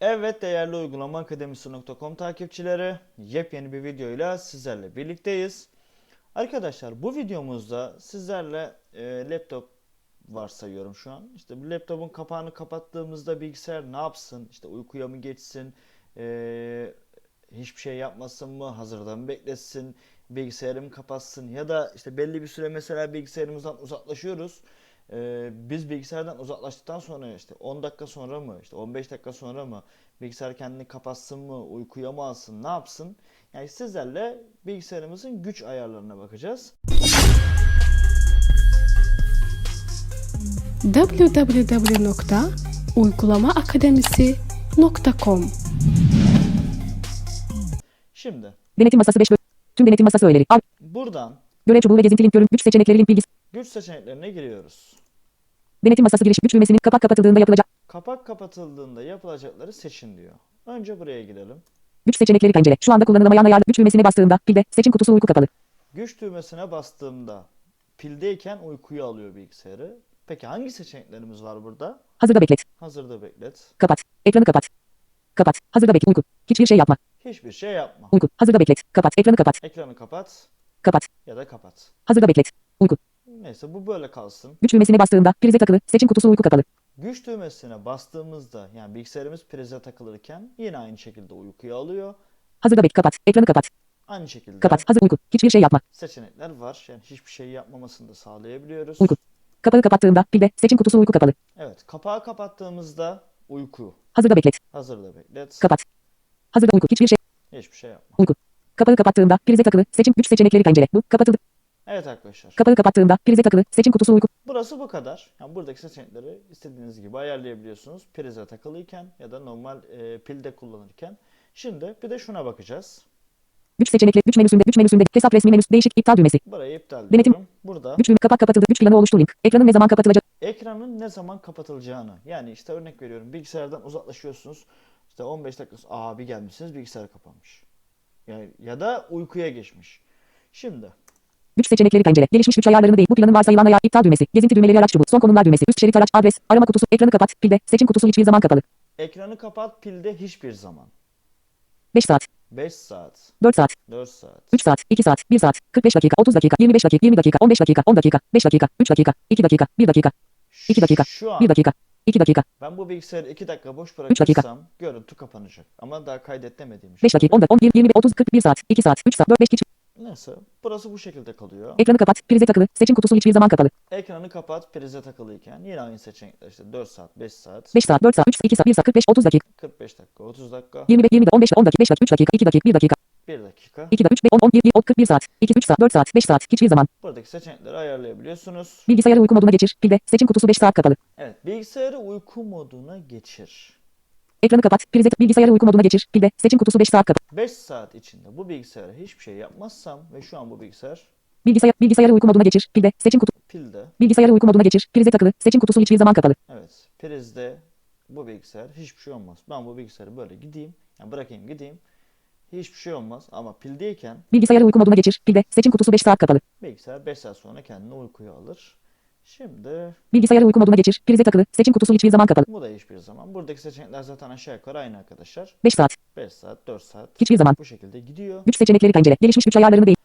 Evet değerli uygulama akademisi.com takipçileri yepyeni bir videoyla sizlerle birlikteyiz. Arkadaşlar bu videomuzda sizlerle e, laptop varsayıyorum şu an. İşte bu laptopun kapağını kapattığımızda bilgisayar ne yapsın? İşte uykuya mı geçsin? E, hiçbir şey yapmasın mı? Hazırda mı beklesin? Bilgisayarı mı kapatsın? Ya da işte belli bir süre mesela bilgisayarımızdan uzaklaşıyoruz. Ee, biz bilgisayardan uzaklaştıktan sonra işte 10 dakika sonra mı işte 15 dakika sonra mı bilgisayar kendini kapatsın mı uykuya mı alsın ne yapsın yani sizlerle bilgisayarımızın güç ayarlarına bakacağız. www.uygulamaakademisi.com Şimdi Denetim masası 5 bölü. Tüm denetim masası öğeleri. Al. buradan Görev çubuğu ve gezinti link görün. Güç seçenekleri link bilgisi. güç seçeneklerine giriyoruz. Denetim masası giriş güç düğmesinin kapak kapatıldığında yapılacak. Kapak kapatıldığında yapılacakları seçin diyor. Önce buraya gidelim. Güç seçenekleri pencere. Şu anda kullanılamayan ayarlı güç düğmesine bastığımda pilde seçim kutusu uyku kapalı. Güç düğmesine bastığımda pildeyken uykuya alıyor bilgisayarı. Peki hangi seçeneklerimiz var burada? Hazırda beklet. Hazırda beklet. Kapat. Ekranı kapat. Kapat. Hazırda beklet. Uyku. Hiçbir şey yapma. Hiçbir şey yapma. Uyku. Hazırda beklet. Kapat. Ekranı kapat. Ekranı kapat Kapat. ya da kapat. Hazırda beklet. Uyku. Neyse bu böyle kalsın. Güç düğmesine bastığımda prize takılı. Seçim kutusu uyku kapalı. Güç düğmesine bastığımızda yani bilgisayarımız prize takılırken yine aynı şekilde uykuya alıyor. Hazırda beklet. Kapat. Ekranı kapat. Aynı şekilde Kapat. Hazır uyku. Hiçbir şey yapma. seçenekler var. Yani hiçbir şey yapmamasını da sağlayabiliyoruz. Uyku. Kapağı kapattığımda pilde seçim kutusu uyku kapalı. Evet kapağı kapattığımızda uyku. Hazırda beklet. Hazırda beklet. Kapat. Hazırda uyku. Hiçbir şey. Hiçbir şey yapma. Uyku. Kapağı kapattığımda prize takılı. Seçim güç seçenekleri pencere. Bu kapatıldı. Evet arkadaşlar. Kapağı kapattığımda prize takılı. Seçim kutusu uyku. Burası bu kadar. Yani buradaki seçenekleri istediğiniz gibi ayarlayabiliyorsunuz. Prize takılıyken ya da normal e, pilde kullanırken. Şimdi bir de şuna bakacağız. Güç seçenekleri. Güç menüsünde. Güç menüsünde. Hesap resmi menüsü. Değişik iptal düğmesi. Burayı iptal Denetim. ediyorum. Burada Güç düğme kapak kapatıldı. Güç planı oluştur link. Ekranın ne zaman kapatılacak? ekranın ne zaman kapatılacağını. Yani işte örnek veriyorum bilgisayardan uzaklaşıyorsunuz. İşte 15 dakika sonra "Aa, abi gelmişsiniz bilgisayar kapanmış. Yani ya da uykuya geçmiş. Şimdi Güç seçenekleri pencere. Gelişmiş güç ayarlarını değil. Bu planın varsayılan ayar. iptal düğmesi. Gezinti düğmeleri araç çubuğu. Son konumlar düğmesi. Üst şerit araç adres. Arama kutusu. Ekranı kapat. Pilde. Seçim kutusu hiçbir zaman kapalı. ekranı kapat pilde hiçbir zaman. 5 saat. 5 saat, 4 saat. 4 saat, 3 saat. 2 saat. 1 saat. 45 dakika. 30 dakika. 25 dakika. 20 dakika. 15 dakika. 10 dakika. 5 dakika. 3 dakika. 2 dakika. 1 dakika. 2 dakika. Şu an 1 dakika. 2 dakika. ben bu bilgisayarı 2 dakika boş dakika. bırakırsam görüntü kapanacak. Ama daha kaydet demediğim için. 5 dakika. 10 dakika. 10 20 20 30 40 1 saat. 2 saat. 3 saat. 4 5 hiç. Neyse burası bu şekilde kalıyor. Ekranı kapat. Prize takılı. Seçim kutusu hiçbir zaman kapalı. Ekranı kapat prize takılıyken yine aynı seçenekler işte 4 saat, 5 saat, 5 saat. 4 saat. 3 2 saat. 1 saat. 45 30 dakika. 45 dakika, 30 dakika, 20 20 15 10 dakika. 5 dakika. 3 dakika. 2 dakika. 1 dakika. 1 dakika. 2 dakika. 3 10 10 20 10 41 saat. 2 3 saat. 4 saat. 5 saat. Hiçbir zaman. Buradaki seçenekleri ayarlayabiliyorsunuz. Bilgisayarı uyku moduna geçir. Pilde. Seçim kutusu 5 saat kapalı. Evet, bilgisayarı uyku moduna geçir. Ekranı kapat. Prize bilgisayarı uyku moduna geçir. Pilde. Seçim kutusu 5 saat kapalı. 5 saat içinde bu bilgisayara hiçbir şey yapmazsam ve şu an bu bilgisayar Bilgisayar bilgisayarı uyku moduna geçir. Pilde. Seçim kutu. pilde. Bilgisayarı uyku moduna geçir. Prize takılı. Seçim kutusu hiçbir zaman kapalı. Evet, prizde bu bilgisayar hiçbir şey olmaz. Ben bu bilgisayarı böyle gideyim, yani bırakayım gideyim. Hiçbir şey olmaz ama pildeyken Bilgisayarı uyku moduna geçir. Pilde. Seçim kutusu 5 saat kapalı. bilgisayar 5 saat sonra kendini uykuya alır. Şimdi Bilgisayarı uyku moduna geçir. Prize takılı. Seçim kutusu hiçbir zaman kapalı. bu da hiçbir zaman. Buradaki seçenekler zaten aşağı yukarı aynı arkadaşlar. 5 saat. 5 saat, 4 saat Hiçbir zaman. bu şekilde gidiyor. Güç seçenekleri pencere. Gelişmiş güç ayarlarını değil.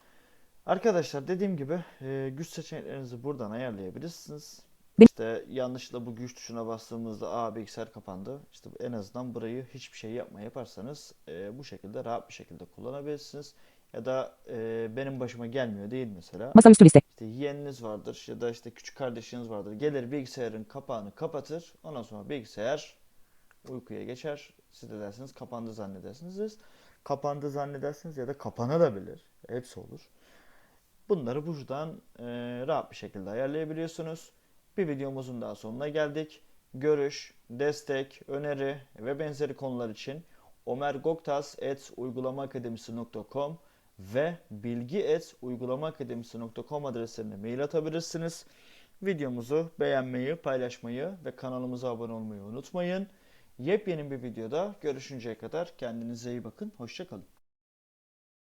Arkadaşlar dediğim gibi e, güç seçeneklerinizi buradan ayarlayabilirsiniz. İşte yanlışlıkla bu güç tuşuna bastığımızda aa bilgisayar kapandı. İşte en azından burayı hiçbir şey yapma yaparsanız e, bu şekilde rahat bir şekilde kullanabilirsiniz. Ya da e, benim başıma gelmiyor değil mesela. Masaüstü liste. İşte yeğeniniz vardır ya da işte küçük kardeşiniz vardır. Gelir bilgisayarın kapağını kapatır. Ondan sonra bilgisayar uykuya geçer. Siz de dersiniz kapandı zannedersiniz. Kapandı zannedersiniz ya da kapanabilir. Hepsi olur. Bunları buradan e, rahat bir şekilde ayarlayabiliyorsunuz. Bir videomuzun daha sonuna geldik. Görüş, destek, öneri ve benzeri konular için omergoktas.uygulamaakademisi.com ve bilgi.uygulamaakademisi.com adreslerine mail atabilirsiniz. Videomuzu beğenmeyi, paylaşmayı ve kanalımıza abone olmayı unutmayın. Yepyeni bir videoda görüşünceye kadar kendinize iyi bakın. Hoşçakalın.